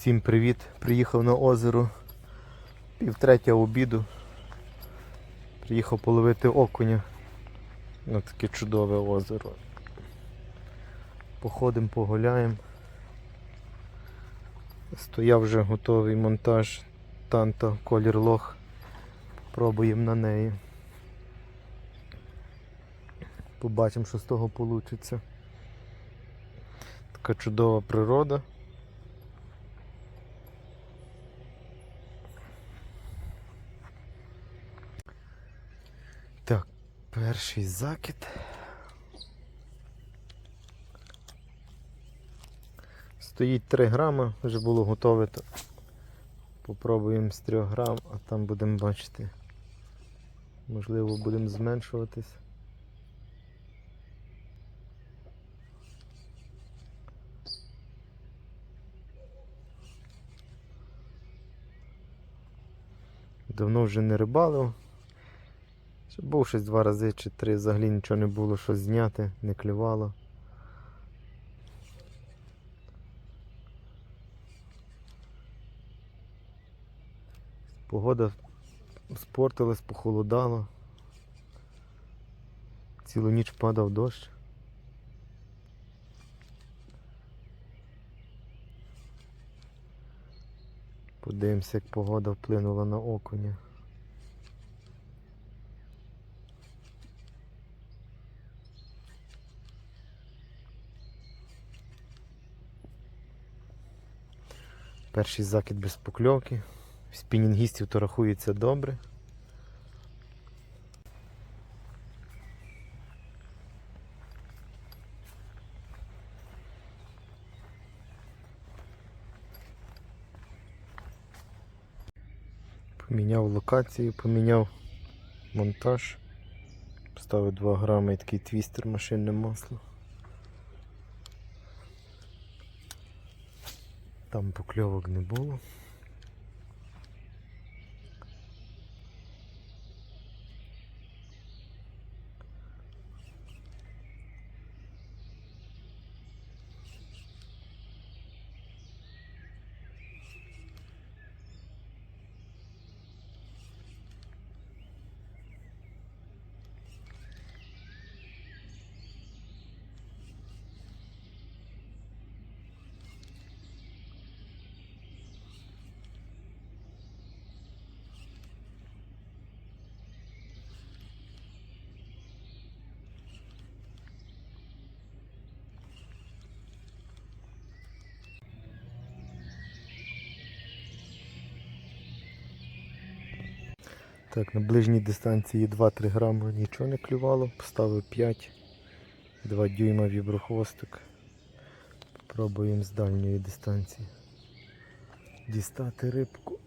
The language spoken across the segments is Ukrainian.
Всім привіт! Приїхав на озеро півтретя обіду. Приїхав половити окуня на таке чудове озеро. Походимо, погуляємо. Стояв вже готовий монтаж танта колір лох. Пробуємо на неї. Побачимо, що з того вийде. Така чудова природа. Так, перший закид. Стоїть 3 грама, вже було готове. То попробуємо з 3 грам, а там будемо бачити. Можливо, будемо зменшуватись. Давно вже не рибалив. Був щось два рази чи три, взагалі нічого не було, що зняти, не клювало. Погода спортилась, похолодало. Цілу ніч падав дощ. Подивимося, як погода вплинула на окуня. Перший закид без покльовки. Спінінгістів то рахується добре. Поміняв локацію, поміняв монтаж. Поставив 2 грами і такий твістер машинне масло. Там покльовок не було. Так, на ближній дистанції 2-3 грами нічого не клювало, поставив 5, 2 дюйма віброхвостик. Попробуємо з дальньої дистанції дістати рибку.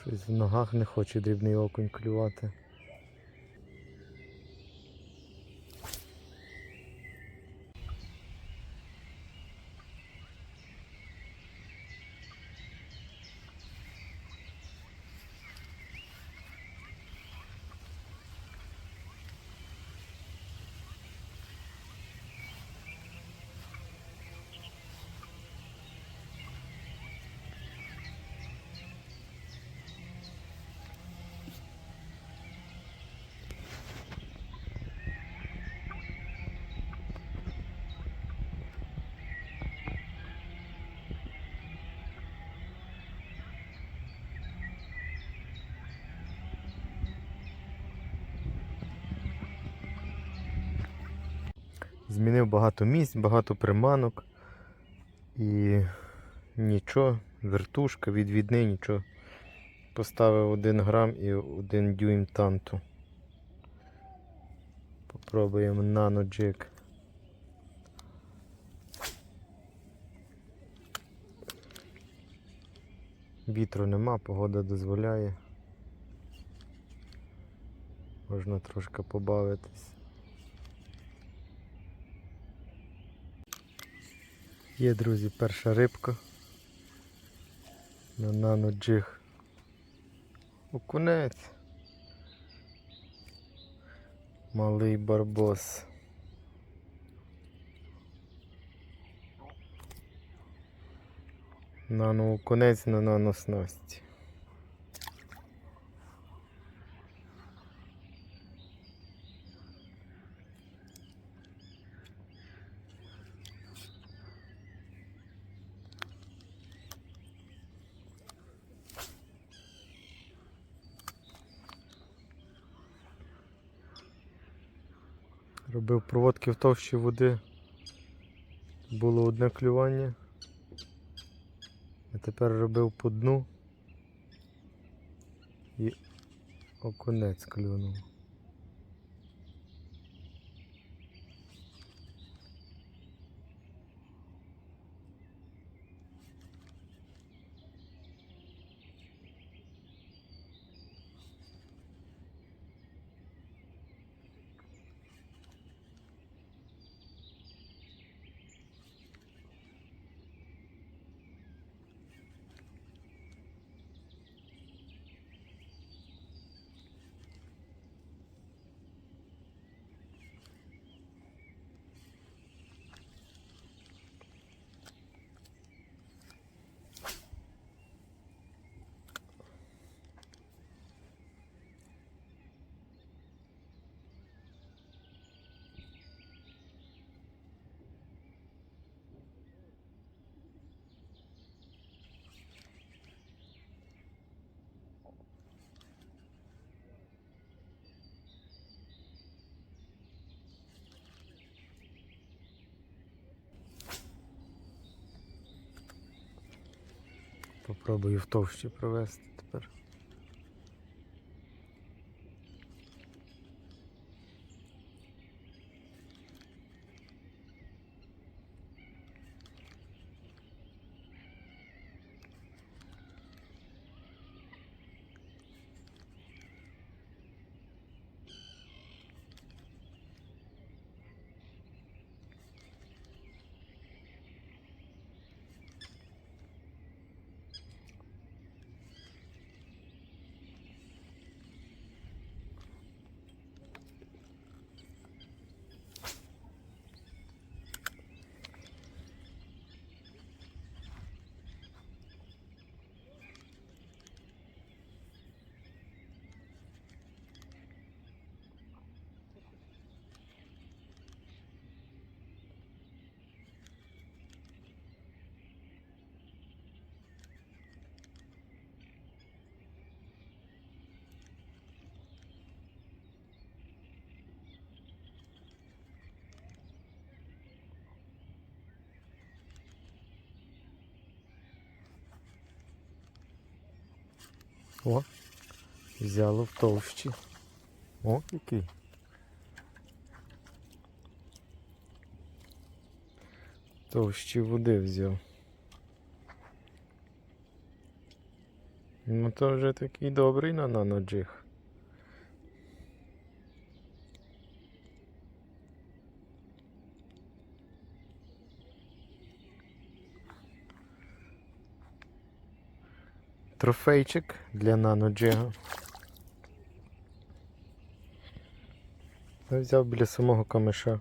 Щось в ногах не хоче дрібний окунь клювати. Змінив багато місць, багато приманок. І нічого, вертушка, відвідний, нічого. Поставив 1 грам і 1 дюйм танту. Попробуємо наноджик. Вітру нема, погода дозволяє. Можна трошки побавитись. Є, друзі, перша рибка на наноджиг. Окунець. Малий барбос. Нано окунець на наноснасті. Робив проводки в товщі води. Було одне клювання. А тепер робив по дну і окунець клюнув. Попробую в товщі провести тепер. О, взяло в товщі. О, який. Товщі води взяв. Ну то вже такий добрий на наноджиг. Трофейчик для наноджига. Я взяв біля самого камиша.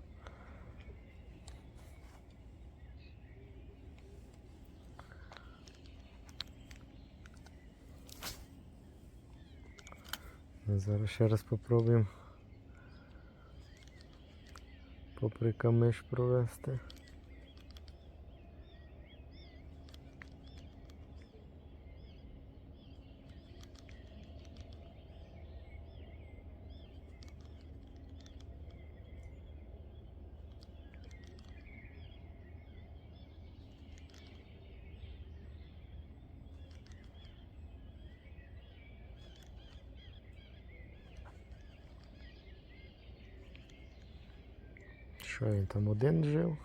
Зараз ще раз попробуємо попри камиш провести. Що він там один жив?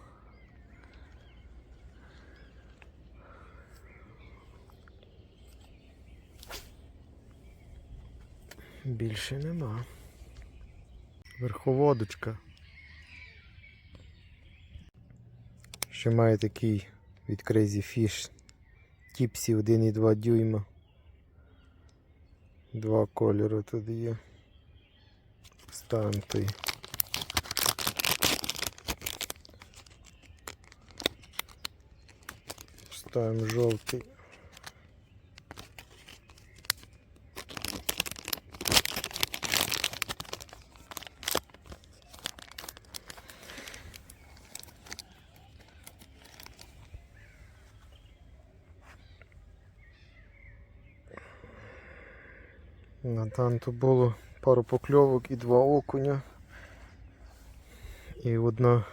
Більше нема. Верховодочка. Ще має такий від Crazy Fish Тіпсі 1,2 дюйма. Два кольори тут є. Стан той ставимо жовтий. На танту було пару покльовок і два окуня. І одна.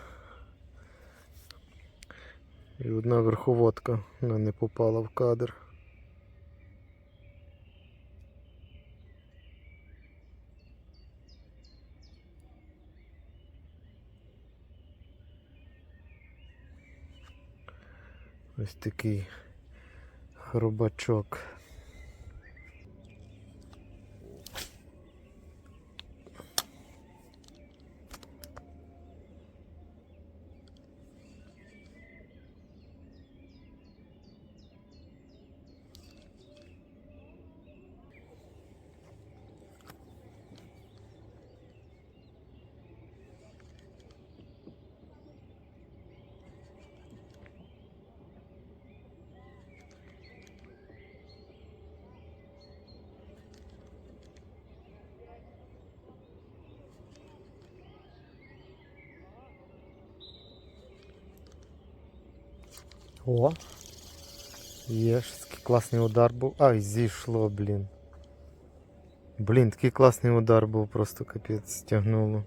І одна верховодка вона не попала в кадр. Ось такий хробачок. О! Є ж класний удар був. Ай, зійшло, блін. Блін, такий класний удар був, просто капець стягнуло.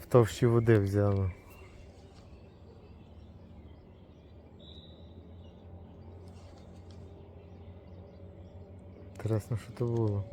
В товщі води взяло. Інтересно, що то було.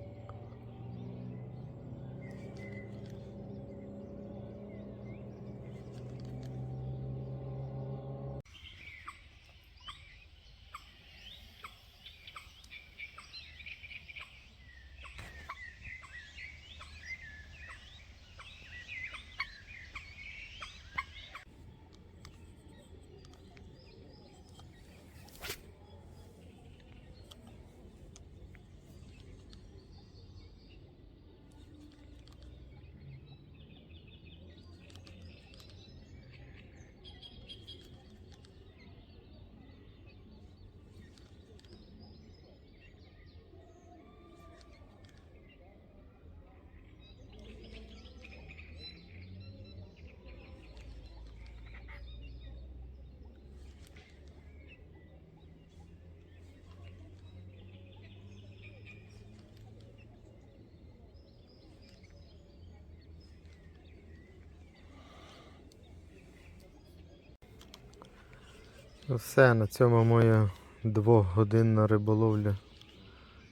Ну Все, на цьому моя двохгодинна риболовля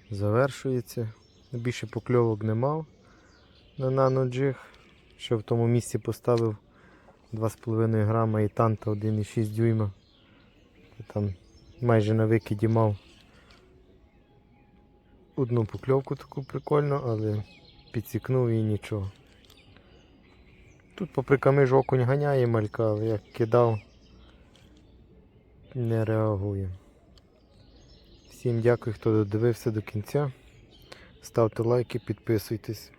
завершується. Більше покльовок не мав на наноджиг. Що в тому місці поставив 2,5 грама і танта 1,6 дюйма. Там майже на викиді мав одну покльовку таку прикольну, але підсікнув і нічого. Тут попри камиж окунь ганяє малька, але як кидав не реагує. Всім дякую, хто додивився до кінця. Ставте лайки, підписуйтесь.